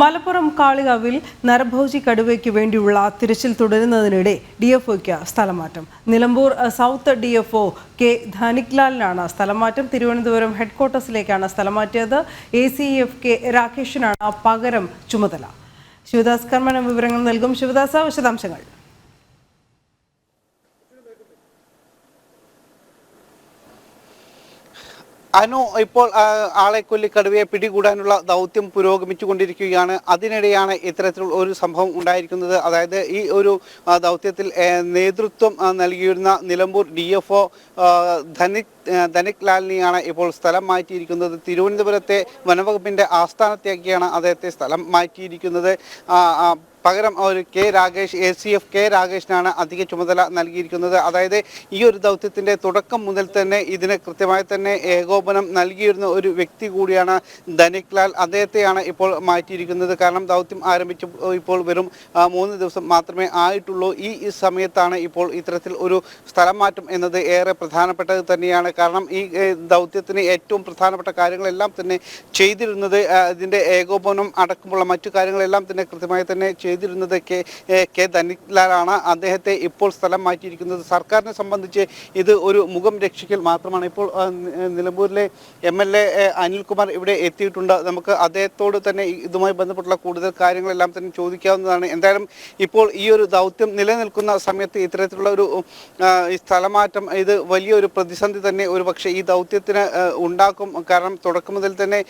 മലപ്പുറം കാളികാവിൽ നരഭോജി കടുവയ്ക്ക് വേണ്ടിയുള്ള തിരച്ചിൽ തുടരുന്നതിനിടെ ഡി എഫ് ഒക്ക് സ്ഥലമാറ്റം. Nilambur south D F O K ധനിക്ലാലിനാണ് സ്ഥലമാറ്റം. തിരുവനന്തപുരം ഹെഡ്ക്വാർട്ടേഴ്സിലേക്കാണ് സ്ഥലമാറ്റിയത്. എ സി എഫ് കെ രാകേഷിനാണ് പകരം ചുമതല. ശിവദാസ് കർമ്മന വിവരങ്ങൾ നൽകും. ശിവദാസ വിശദാംശങ്ങൾ. അനു ഇപ്പോൾ ആളെ ആളെക്കൊല്ലി കടുവയെ പിടികൂടാനുള്ള ദൗത്യം പുരോഗമിച്ചുകൊണ്ടിരിക്കുകയാണ്. അതിനിടെയാണ് ഇത്തരത്തിലുള്ള ഒരു സംഭവം ഉണ്ടായിരിക്കുന്നത്. അതായത് ഈ ഒരു ദൗത്യത്തിൽ നേതൃത്വം നൽകിയിരുന്ന Nilambur D F O Dhanik Dhanik ലാലിനെയാണ് ഇപ്പോൾ സ്ഥലം മാറ്റിയിരിക്കുന്നത്. തിരുവനന്തപുരത്തെ വനവകുപ്പിന്റെ ആസ്ഥാനത്തേക്കാണ് അദ്ദേഹത്തെ സ്ഥലം മാറ്റിയിരിക്കുന്നത്. പകരം ഒരു K Rakesh A C F K രാകേഷിനാണ് അധിക ചുമതല നൽകിയിരിക്കുന്നത്. അതായത് ഈ ഒരു ദൗത്യത്തിന്റെ തുടക്കം മുതൽ തന്നെ ഇതിന് കൃത്യമായി തന്നെ ഏകോപനം നൽകിയിരുന്ന ഒരു വ്യക്തി കൂടിയാണ് ധനിക് ലാൽ. അദ്ദേഹത്തെയാണ് ഇപ്പോൾ മാറ്റിയിരിക്കുന്നത്. കാരണം ദൗത്യം ആരംഭിച്ചു ഇപ്പോൾ വെറും മൂന്ന് ദിവസം മാത്രമേ ആയിട്ടുള്ളൂ. ഈ സമയത്താണ് ഇപ്പോൾ ഇത്തരത്തിൽ ഒരു സ്ഥലം മാറ്റം എന്നത് ഏറെ പ്രധാനപ്പെട്ടത് തന്നെയാണ്. കാരണം ഈ ദൗത്യത്തിന് ഏറ്റവും പ്രധാനപ്പെട്ട കാര്യങ്ങളെല്ലാം തന്നെ ചെയ്തിരുന്നത് ഇതിന്റെ ഏകോപനം അടക്കമുള്ള മറ്റു കാര്യങ്ങളെല്ലാം തന്നെ കൃത്യമായി തന്നെ ചെയ്തിരുന്നത് കെ കെ ധനിലാലാണ് അദ്ദേഹത്തെ ഇപ്പോൾ സ്ഥലം മാറ്റിയിരിക്കുന്നത് സർക്കാരിനെ സംബന്ധിച്ച് ഇത് ഒരു മുഖം രക്ഷിക്കൽ മാത്രമാണ്. ഇപ്പോൾ നിലമ്പൂരിലെ എം എൽ എ അനിൽകുമാർ ഇവിടെ എത്തിയിട്ടുണ്ട്. നമുക്ക് അദ്ദേഹത്തോട് തന്നെ ഇതുമായി ബന്ധപ്പെട്ടുള്ള കൂടുതൽ കാര്യങ്ങളെല്ലാം തന്നെ ചോദിക്കാവുന്നതാണ്. എന്തായാലും ഇപ്പോൾ ഈ ഒരു ദൗത്യം നിലനിൽക്കുന്ന സമയത്ത് ഇത്തരത്തിലുള്ള ഒരു സ്ഥലമാറ്റം ഇത് വലിയൊരു പ്രതിസന്ധി തന്നെ ഒരു പക്ഷേ ഈ ദൗത്യത്തിന് ഉണ്ടാക്കും. കാരണം തുടക്കം മുതൽ തന്നെ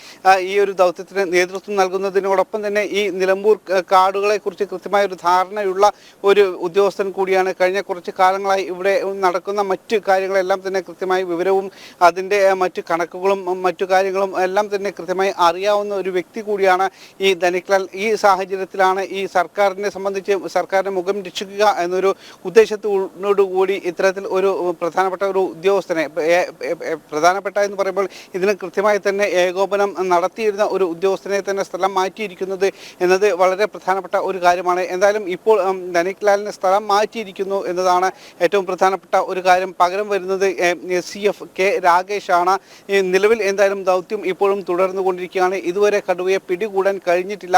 ഈ ഒരു ദൗത്യത്തിന് നേതൃത്വം നൽകുന്നതിനോടൊപ്പം തന്നെ ഈ നിലമ്പൂർ കാടുകളെ കുറിച്ച് കൃത്യമായ ഒരു ധാരണയുള്ള ഒരു ഉദ്യോഗസ്ഥൻ കൂടിയാണ്. കഴിഞ്ഞ കുറച്ച് കാലങ്ങളായി ഇവിടെ നടക്കുന്ന മറ്റു കാര്യങ്ങളെല്ലാം തന്നെ കൃത്യമായി വിവരവും അതിന്റെ മറ്റു കണക്കുകളും മറ്റു കാര്യങ്ങളും എല്ലാം തന്നെ കൃത്യമായി അറിയാവുന്ന ഒരു വ്യക്തി കൂടിയാണ് ഈ ധനിക്ലാൽ ഈ സാഹചര്യത്തിലാണ് ഈ സർക്കാരിനെ സംബന്ധിച്ച് സർക്കാരിനെ മുഖം രക്ഷിക്കുക എന്നൊരു ഉദ്ദേശത്തോടുകൂടി ഇത്തരത്തിൽ ഒരു പ്രധാനപ്പെട്ട ഒരു ഉദ്യോഗസ്ഥനെ പ്രധാനപ്പെട്ട എന്ന് പറയുമ്പോൾ ഇതിന് കൃത്യമായി തന്നെ ഏകോപനം നടത്തിയിരുന്ന ഒരു ഉദ്യോഗസ്ഥനെ തന്നെ സ്ഥലം മാറ്റിയിരിക്കുന്നത് എന്നത് വളരെ പ്രധാനപ്പെട്ട ഒരു കാര്യമാണ്. എന്തായാലും ഇപ്പോൾ ഉം, ധനിക് ലാലിനെ സ്ഥലം മാറ്റിയിരിക്കുന്നു എന്നതാണ് ഏറ്റവും പ്രധാനപ്പെട്ട ഒരു കാര്യം. പകരം വരുന്നത് സി എഫ് കെ രാകേഷാണ്. നിലവിൽ എന്തായാലും ദൗത്യം ഇപ്പോഴും തുടർന്നു കൊണ്ടിരിക്കുകയാണ്. ഇതുവരെ കടുവയെ പിടികൂടാൻ കഴിഞ്ഞിട്ടില്ല.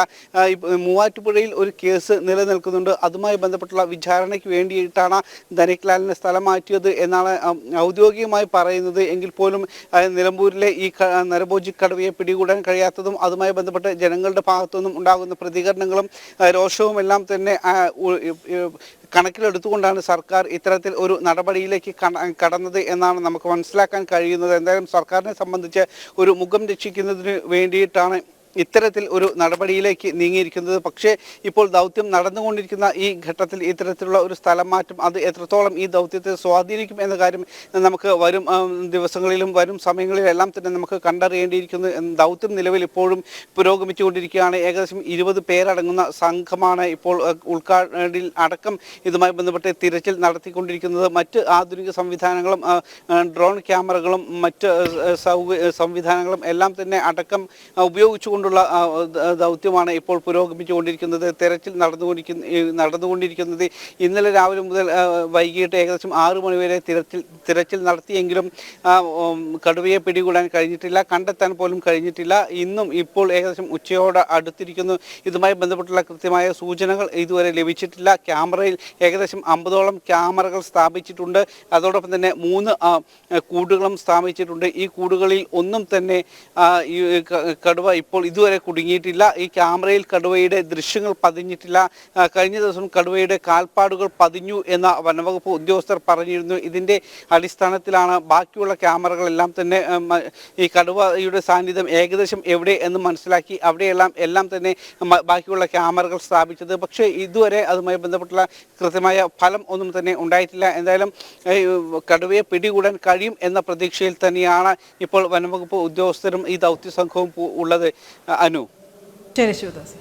മൂവാറ്റുപുഴയിൽ ഒരു കേസ് നിലനിൽക്കുന്നുണ്ട്. അതുമായി ബന്ധപ്പെട്ടുള്ള വിചാരണയ്ക്ക് വേണ്ടിയിട്ടാണ് ധനിക് ലാലിനെ സ്ഥലം മാറ്റിയത് എന്നാണ് ഔദ്യോഗികമായി പറയുന്നത്. എങ്കിൽ പോലും നിലമ്പൂരിലെ ഈ നരഭോജി കടവയെ പിടികൂടാൻ കഴിയാത്തതും അതുമായി ബന്ധപ്പെട്ട് ജനങ്ങളുടെ ഭാഗത്തുനിന്നും ഉണ്ടാകുന്ന പ്രതികരണങ്ങളും രോഷവും എല്ലാം തന്നെ കണക്കിലെടുത്തുകൊണ്ടാണ് സർക്കാർ ഇത്തരത്തിൽ ഒരു നടപടിയിലേക്ക് കട- കടന്നത് എന്നാണ് നമുക്ക് മനസ്സിലാക്കാൻ കഴിയുന്നത്. എന്തായാലും സർക്കാരിനെ സംബന്ധിച്ച് ഒരു മുഖം രക്ഷിക്കുന്നതിന് വേണ്ടിയിട്ടാണ് ഇത്തരത്തിൽ ഒരു നടപടിയിലേക്ക് നീങ്ങിയിരിക്കുന്നത്. പക്ഷേ ഇപ്പോൾ ദൗത്യം നടന്നുകൊണ്ടിരിക്കുന്ന ഈ ഘട്ടത്തിൽ ഇത്തരത്തിലുള്ള ഒരു സ്ഥലം മാറ്റം അത് എത്രത്തോളം ഈ ദൗത്യത്തെ സ്വാധീനിക്കും എന്ന കാര്യം നമുക്ക് വരും ദിവസങ്ങളിലും വരും സമയങ്ങളിലെല്ലാം തന്നെ നമുക്ക് കണ്ടറിയേണ്ടിയിരിക്കുന്നു. ദൗത്യം നിലവിൽ ഇപ്പോഴും പുരോഗമിച്ചുകൊണ്ടിരിക്കുകയാണ്. ഏകദേശം ഇരുപത് പേരടങ്ങുന്ന സംഘമാണ് ഇപ്പോൾ ഉൾക്കാടിൽ അടക്കം ഇതുമായി ബന്ധപ്പെട്ട് തിരച്ചിൽ നടത്തിക്കൊണ്ടിരിക്കുന്നത്. മറ്റ് ആധുനിക സംവിധാനങ്ങളും ഡ്രോൺ ക്യാമറകളും മറ്റ് സംവിധാനങ്ങളും എല്ലാം തന്നെ അടക്കം ആ, ദ- ദൗത്യമാണ് ഇപ്പോൾ പുരോഗമിച്ചുകൊണ്ടിരിക്കുന്നത്. തെരച്ചിൽ നടന്നുകൊണ്ടിരിക്കുന്ന നടന്നുകൊണ്ടിരിക്കുന്നത് ഇന്നലെ രാവിലെ മുതൽ വൈകിട്ട് ഏകദേശം ആറു മണിവരെ തിരച്ചിൽ തിരച്ചിൽ നടത്തിയെങ്കിലും കടുവയെ പിടികൂടാൻ കഴിഞ്ഞിട്ടില്ല കണ്ടെത്താൻ പോലും കഴിഞ്ഞിട്ടില്ല. ഇന്നും ഇപ്പോൾ ഏകദേശം ഉച്ചയോട് അടുത്തിരിക്കുന്നു. ഇതുമായി ബന്ധപ്പെട്ടുള്ള കൃത്യമായ സൂചനകൾ ഇതുവരെ ലഭിച്ചിട്ടില്ല. ക്യാമറയിൽ ഏകദേശം അമ്പതോളം ക്യാമറകൾ സ്ഥാപിച്ചിട്ടുണ്ട്. അതോടൊപ്പം തന്നെ മൂന്ന് കൂടുകളും സ്ഥാപിച്ചിട്ടുണ്ട്. ഈ കൂടുകളിൽ ഒന്നും തന്നെ ഈ കടുവ ഇപ്പോൾ ഇതുവരെ കുടുങ്ങിയിട്ടില്ല. ഈ ക്യാമറയിൽ കടുവയുടെ ദൃശ്യങ്ങൾ പതിഞ്ഞിട്ടില്ല. കഴിഞ്ഞ ദിവസം കടുവയുടെ കാൽപ്പാടുകൾ പതിഞ്ഞു എന്ന വനവകുപ്പ് ഉദ്യോഗസ്ഥർ പറഞ്ഞിരുന്നു. ഇതിന്റെ അടിസ്ഥാനത്തിലാണ് ബാക്കിയുള്ള ക്യാമറകളെല്ലാം തന്നെ ഈ കടുവയുടെ സാന്നിധ്യം ഏകദേശം എവിടെ എന്ന് മനസ്സിലാക്കി അവിടെയെല്ലാം എല്ലാം തന്നെ ബാക്കിയുള്ള ക്യാമറകൾ സ്ഥാപിച്ചത്. പക്ഷേ ഇതുവരെ അതുമായി ബന്ധപ്പെട്ടുള്ള കൃത്യമായ ഫലം ഒന്നും തന്നെ ഉണ്ടായിട്ടില്ല. എന്തായാലും കടുവയെ പിടികൂടാൻ കഴിയും എന്ന പ്രതീക്ഷയിൽ തന്നെയാണ് ഇപ്പോൾ വനംവകുപ്പ് ഉദ്യോഗസ്ഥരും ഈ ദൗത്യ സംഘവും ഉള്ളത്. അനു ശരി ശിവദാസ്